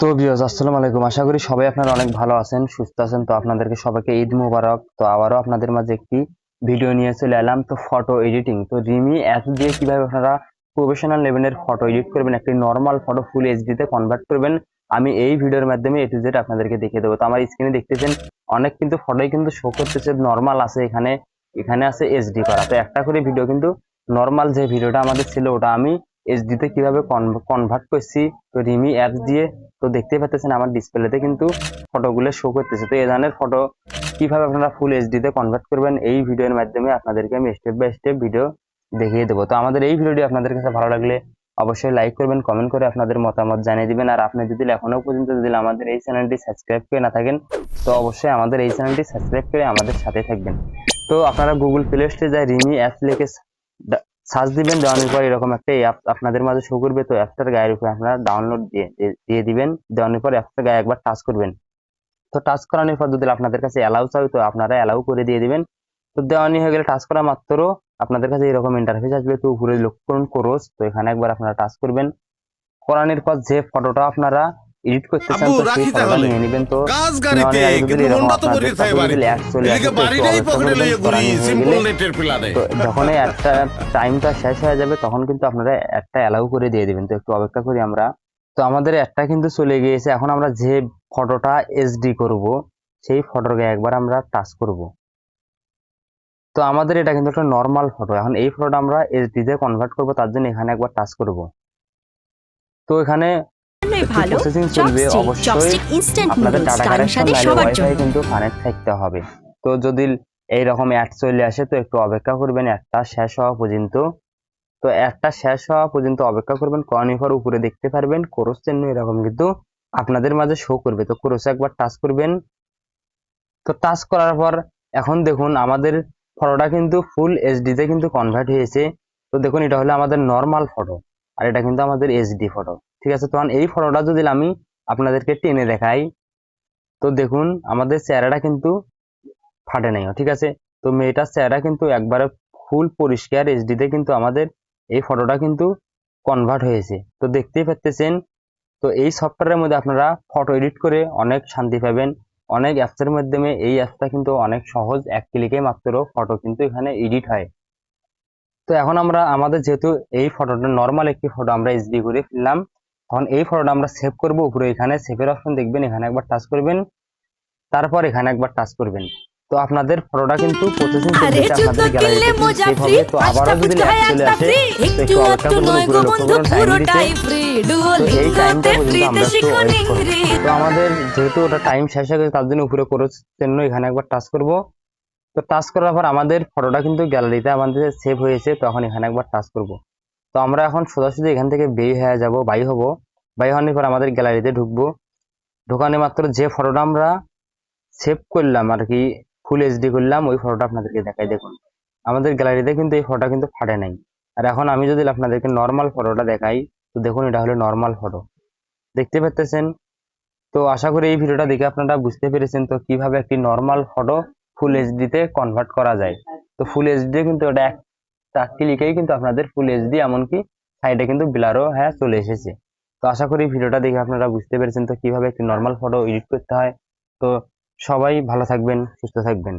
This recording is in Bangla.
তো বিয়জ আসসালামু আলাইকুম। আশা করি সবাই আপনারা অনেক ভালো আছেন, সুস্থ আছেন। তো আপনাদেরকে সবাইকে ঈদ মুবারক। তো আবারও আপনাদের মাঝে একটি ভিডিও নিয়ে চলে এলাম, তো ফটো এডিটিং তো রিমি অ্যাপ দিয়ে কীভাবে আপনারা প্রফেশনাল লেভেলের ফটো এডিট করবেন, একটি নর্মাল ফটো ফুল এইচডিতে কনভার্ট করবেন, আমি এই ভিডিওর মাধ্যমে এ টু জেড আপনাদেরকে দেখিয়ে দেবো। তো আমার স্ক্রিনে দেখতেছেন, অনেক কিন্তু ফটোই কিন্তু শো করতেছে নর্মাল আছে এখানে এখানে আছে এইচডি করা। তো একটা করে ভিডিও কিন্তু নর্মাল যে ভিডিওটা আমাদের ছিল, ওটা আমি এইচডিতে কীভাবে কনভার্ট করছি? তো রিমি অ্যাপস দিয়ে, তো দেখতে পাচ্ছেন আমার ডিসপ্লেতে কিন্তু ফটোগুলো শো করতেছে। তো এই ধরনের ফটো কীভাবে আপনারা ফুল এইচডিতে কনভার্ট করবেন, এই ভিডিওর মাধ্যমে আপনাদেরকে আমি স্টেপ বাই স্টেপ ভিডিও দেখিয়ে দেবো। তো আমাদের এই ভিডিওটি আপনাদের কাছে ভালো লাগলে অবশ্যই লাইক করবেন কমেন্ট করে আপনাদের মতামত জানিয়ে দিবেন। আর আপনি যদি এখনও পর্যন্ত যদি আমাদের এই চ্যানেলটি সাবস্ক্রাইব করে না থাকেন, তো অবশ্যই আমাদের এই চ্যানেলটি সাবস্ক্রাইব করে আমাদের সাথে থাকবেন। তো আপনারা গুগল প্লে স্টোরে যায়, রিমি অ্যাপস লিখে সার্চ দিবেন, দেওয়ানোর পর এরকম একটা অ্যাপ আপনাদের মাঝে শো করবে। তো অ্যাপটার গায়ের উপরে আপনারা ডাউনলোড দিয়ে দিয়ে দিবেন। দেওয়ানোর পর অ্যাপটার গায়ে একবার টাচ করবেন। তো টাচ করানোর পর যদি আপনাদের কাছে অ্যালাউ চাই তো আপনারা অ্যালাউ করে দিয়ে দিবেন। তো দেওয়ানি হয়ে গেলে টাচ করা মাত্র আপনাদের কাছে এরকম ইন্টারফেস আসবে। তো উপরে লক্ষ্য করুন ক্রোস তো এখানে একবার আপনারা টাচ করবেন। করানোর পর যে ফটোটা আপনারা এডিট করতে চান তো সেই ফটোটা নিয়ে নেবেন তো। গাছ গাড়িতে নেওয়ার আগে যদি কিন্তু মনটা তো আপনাদের থাকে বাড়ি যদি add চলে আসে এদিকে বাড়িটাই অপেক্ষা পকেটে করবেন, ঘুরি সিম্পল নেটের পিলারে তো যখন এই একটা টাইমটা শেষ হয়ে যাবে তখন কিন্তু আপনারা একটা অ্যালাউ করে দিয়ে দিবেন। তো একটু অপেক্ষা করি আমরা। তো আমাদের একটা কিন্তু চলে গিয়েছে। এখন আমরা যে ফটোটা এসডি করব সেই ফটোর গায়ে একবার আমরা টাচ করব। তো আমাদের এটা কিন্তু একটা নর্মাল ফটো এখন এই ফটোটা আমরা এসডি তে কনভার্ট করব তার জন্য এখানে একবার টাচ করব। তো এখানে একটু ভালো। Chopstick chopstick instant noodles connection সাথে সবার জন্য। কিন্তু কানেক্ট থাকতে হবে। তো যদি এই রকম অ্যাড চলে আসে তো একটু অপেক্ষা করবেন একটা শেষ হওয়া পর্যন্ত। তো একটা শেষ হওয়া পর্যন্ত অপেক্ষা করবেন কনিফার উপরে দেখতে পারবেন কোরস চিহ্ন এরকম কিন্তু আপনাদের মাঝে শো করবে। তো কোরসে একবার টাচ করবেন। তো টাচ করার পর এখন দেখুন আমাদের ফটোটা কিন্তু ফুল এইচডি তে কিন্তু কনভার্ট হয়েছে। তো দেখুন এটা হলো আমাদের নর্মাল ফটো আর এটা কিন্তু আমাদের এইচডি ফটো ঠিক আছে? তখন এই ফটোটা যদি আমি আপনাদেরকে টেনে দেখাই, তো দেখুন, আমাদের চেহারাটা কিন্তু ফাটে নাই, ঠিক আছে? তো মেয়েটার চেহারা কিন্তু একবারে ফুল পরিষ্কার এইচডিতে কিন্তু আমাদের এই ফটোটা কিন্তু কনভার্ট হয়েছে। তো দেখতেই পাচ্ছেন, তো এই সফটওয়্যারের মধ্যে আপনারা ফটো এডিট করে অনেক শান্তি পাবেন। অনেক অ্যাপসের মাধ্যমে এই অ্যাপসটা কিন্তু অনেক সহজ, এক ক্লিকে মাত্র ফটো কিন্তু এখানে এডিট হয়। তো এখন আমরা, আমাদের যেহেতু এই ফটোটা নর্মাল একটি ফটো আমরা এইচডি করে ফেললাম তখন এই ফটোটা আমরা সেভ করব উপরে এখানে সেভের অপশন দেখবেন এখানে একবার টাচ করবেন তারপর এখানে একবার টাচ করবেন। তো আপনাদের ফটোটা কিন্তু প্রসেসিং আরে আপনাদের গ্যালারিতে সেভ হবে। তো আবারও যদি চলে আসে তো একটু অপেক্ষা করুন উপরে লক্ষ্য করুন টাইম দিতে তো এই টাইমটা পর্যন্ত আমরা একটু ওয়েট করব তো আমাদের যেহেতু ওটা টাইম শেষ হয়ে গেছে তার জন্য উপরে ক্রস চিহ্ন এখানে একবার টাচ করব। তো টাচ করার পর আমাদের ফটোটা কিন্তু গ্যালারিতে আমাদের সেভ হয়েছে তখন এখানে একবার টাচ করব। আমরা এখন সোজাসুজি এখান থেকে বের হয়ে যাব, বাই হব। বাই হওয়ার পর আমাদের গ্যালারিতে ঢুকবো। ঢোকানো মাত্র যে ফটোটা আমরা সেভ করলাম আর কি ফুল এইচডি করলাম, ওই ফটোটা আপনাদেরকে দেখাই। দেখুন, আমাদের গ্যালারিতে কিন্তু এই ফটোটা কিন্তু ফাটে নাই। আর এখন আমি যদি আপনাদেরকে নর্মাল ফটোটা দেখাই, তো দেখুন এটা হলো নর্মাল ফটো দেখতে পাচ্ছেন? তো আশা করি এই ভিডিওটা দেখে আপনারা বুঝতে পেরেছেন তো কীভাবে একটি নর্মাল ফটো ফুল এইচডি তে কনভার্ট করা যায়। তো ফুল এইচডি কিন্তু এটা একটা ক্লিকেই কিন্তু আপনাদের ফুল এইচডি এমনকি সাইডে কিন্তু ব্লারও হ্যাঁ চলে এসেছে। তো আশা করি ভিডিওটা দেখে আপনারা বুঝতে পেরেছেন তো কীভাবে একটি নর্মাল ফটো এডিট করতে হয়। তো সবাই ভালো থাকবেন, সুস্থ থাকবেন।